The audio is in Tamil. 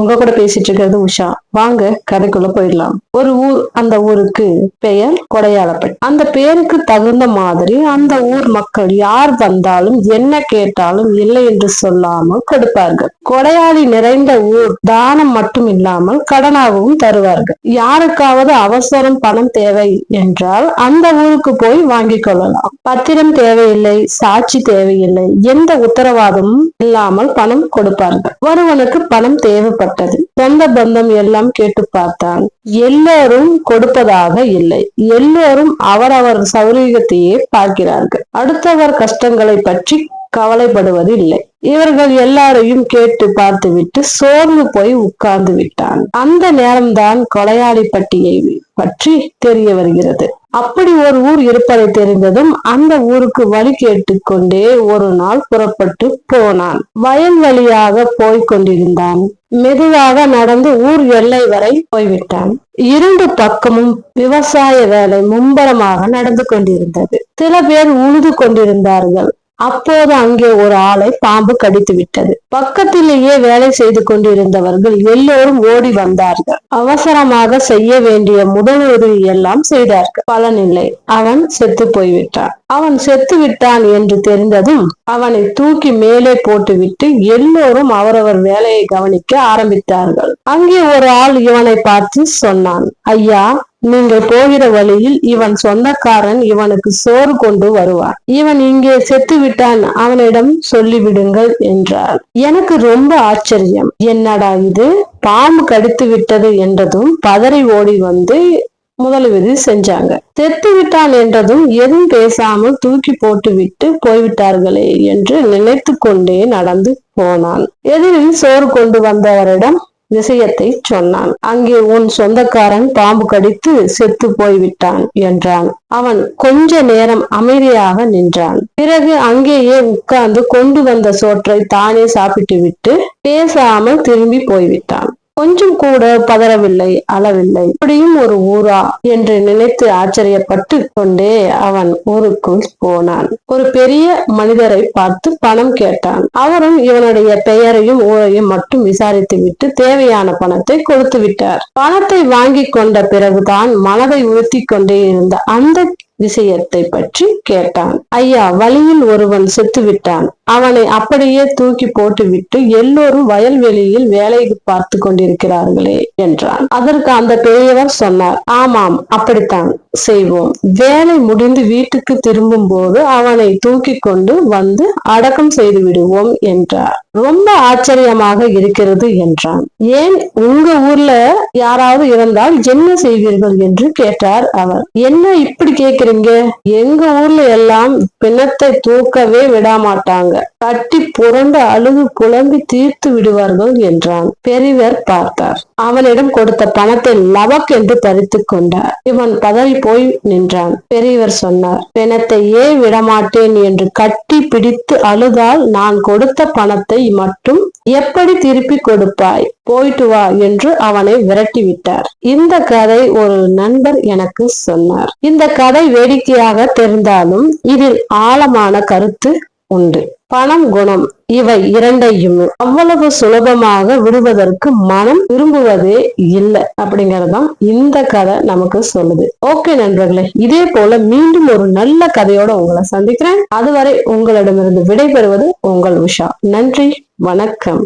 உங்க கூட பேசிட்டு இருக்கிறது உஷா. வாங்க கதைக்குள்ள போயிடலாம். ஒரு ஊர் அந்த ஊருக்கு பெயர் கொடையாளப்பட்டி அந்த பெயருக்கு தகுந்த மாதிரி அந்த ஊர் மக்கள் யார் வந்தாலும் என்ன கேட்டாலும் இல்லை என்று சொல்லாமல் கொடுப்பார்கள். கொடையாளி நிறைந்த ஊர் தானம் மட்டும் இல்லாமல் கடனாகவும் தருவார்கள். யாருக்காவது அவசரம் பணம் தேவை என்றால் அந்த ஊருக்கு போய் வாங்கிக் கொள்ளலாம். பத்திரம் தேவையில்லை சாட்சி தேவையில்லை எந்த உத்தரவாதமும் இல்லாமல் பணம் கொடுப்பார்கள். ஒருவனுக்கு பணம் தேவைப்பட்டது சொந்த பந்தம் எல்லாம் கேட்டு பார்த்தான். எல்லோரும் கொடுப்பதாக இல்லை. எல்லோரும் அவரவர் சௌரியத்தையே பார்க்கிறார்கள். அடுத்தவர் கஷ்டங்களை பற்றி கவலைப்படுவது இல்லை இவர்கள் எல்லாரையும் கேட்டு பார்த்துவிட்டு சோர்ந்து போய் உட்கார்ந்து விட்டான். அந்த நேரம்தான் கொலையாளி பட்டியை பற்றி தெரிய வருகிறது. அப்படி ஒரு ஊர் இருப்பதை தெரிந்ததும் அந்த ஊருக்கு வழி கேட்டுக்கொண்டே ஒரு நாள் புறப்பட்டு போனான். வயல் வழியாக போய்க் கொண்டிருந்தான். மெதுவாக நடந்து ஊர் எல்லை வரை போய்விட்டான். இரண்டு பக்கமும் விவசாய வேலை மும்பரமாக நடந்து கொண்டிருந்தது. சில பேர் உழுது கொண்டிருந்தார்கள். அப்போது அங்கே ஒரு ஆளை பாம்பு கடித்து விட்டது. பக்கத்திலேயே வேலை செய்து கொண்டிருந்தவர்கள் எல்லோரும் ஓடி வந்தார்கள். அவசரமாக செய்ய வேண்டிய முதலுதவி எல்லாம் செய்தார்கள். பலனில்லை அவன் செத்து போய்விட்டான். அவன் செத்து விட்டான் என்று தெரிந்ததும் அவனை தூக்கி மேலே போட்டுவிட்டு எல்லோரும் அவரவர் வேலையை கவனிக்க ஆரம்பித்தார்கள். அங்கே ஒரு ஆள் இவனை பார்த்து சொன்னான் ஐயா நீங்கள் போகிற வழியில் இவன் சொந்தக்காரன் இவனுக்கு சோறு கொண்டு வருவார் இவன் இங்கே செத்து விட்டான் அவனிடம் சொல்லிவிடுங்கள் என்றார் எனக்கு ரொம்ப ஆச்சரியம். என்னடா இது? பாம்பு கடித்து விட்டது என்றதும் பதறி ஓடி வந்து முதலுதவி செஞ்சாங்க. செத்து விட்டான் என்றதும் எதுவும் பேசாமல் தூக்கி போட்டு விட்டு போய்விட்டார்களே என்று நினைத்து கொண்டே நடந்து போனான். எதிரில் சோறு கொண்டு வந்தவரிடம் விஷயத்தை சொன்னான். அங்கே உன் சொந்தக்காரன் பாம்பு கடித்து செத்து போய்விட்டான் என்றான். அவன் கொஞ்ச நேரம் அமைதியாக நின்றான். பிறகு அங்கேயே உட்கார்ந்து கொண்டு வந்த சோற்றை தானே சாப்பிட்டு விட்டு பேசாமல் திரும்பி போய்விட்டான். கொஞ்சம் கூட பதறவில்லை அளவில்லை. இப்படியும் ஒரு ஊரா என்று நினைத்து ஆச்சரியப்பட்டு கொண்டே அவன் ஊருக்குள் போனான். ஒரு பெரிய மனிதரை பார்த்து பணம் கேட்டான். அவரும் இவனுடைய பெயரையும் ஊரையும் மட்டும் விசாரித்து விட்டு தேவையான பணத்தை கொடுத்து விட்டார். பணத்தை வாங்கி கொண்ட பிறகுதான் மனதை உறுத்தி கொண்டே இருந்த அந்த விஷயத்தை பற்றி கேட்டான். ஐயா வழியில் ஒருவன் செத்துவிட்டான். அவனை அப்படியே தூக்கி போட்டுவிட்டு எல்லோரும் வயல்வெளியில் வேலைக்கு பார்த்து கொண்டிருக்கிறார்களே என்றான். அதற்கு அந்த பெரியவர் சொன்னார் ஆமாம் அப்படித்தான் செய்வோம். வேலை முடிந்து வீட்டுக்கு திரும்பும் போது அவனை தூக்கி கொண்டு வந்து அடக்கம் செய்து விடுவோம் என்றார். ரொம்ப ஆச்சரியமாக இருக்கிறது என்றான். ஏன் உங்க ஊர்ல யாராவது இருந்தால் என்ன செய்வீர்கள் என்று கேட்டார் அவர். என்ன இப்படி கேட்கிறீங்க எங்க ஊர்ல எல்லாம் பிணத்தை தூக்கவே விடமாட்டாங்க. கட்டி புரண்டு அழுது புலம்பி தீர்த்து விடுவார்கள் என்றான். பெரியவர் பார்த்தார். அவனிடம் கொடுத்த பணத்தை லவக் என்று பறித்து கொண்டார். இவன் பதவி போய் நின்றான். பெரியவர் சொன்னார் பிணத்தையே விடமாட்டேன் என்று கட்டி பிடித்து அழுதால் நான் கொடுத்த பணத்தை மட்டும் எப்படி திருப்பி கொடுப்பாய்? போயிட்டு வா என்று அவனை விரட்டி விட்டார் இந்த கதை ஒரு நண்பர் எனக்கு சொன்னார். இந்த கதை வேடிக்கையாக தெரிந்தாலும் இதில் ஆழமான கருத்து உண்டு. பணம் குணம் இவை இரண்டையும் அவ்வளவு சுலபமாக விடுவதற்கு மனம் விரும்புவதே இல்லை அப்படிங்கறதுதான் இந்த கதை நமக்கு சொல்லுது. ஓகே நண்பர்களே இதே போல மீண்டும் ஒரு நல்ல கதையோட உங்களை சந்திக்கிறேன். அதுவரை உங்களிடமிருந்து விடைபெறுவது உங்கள் உஷா. நன்றி வணக்கம்.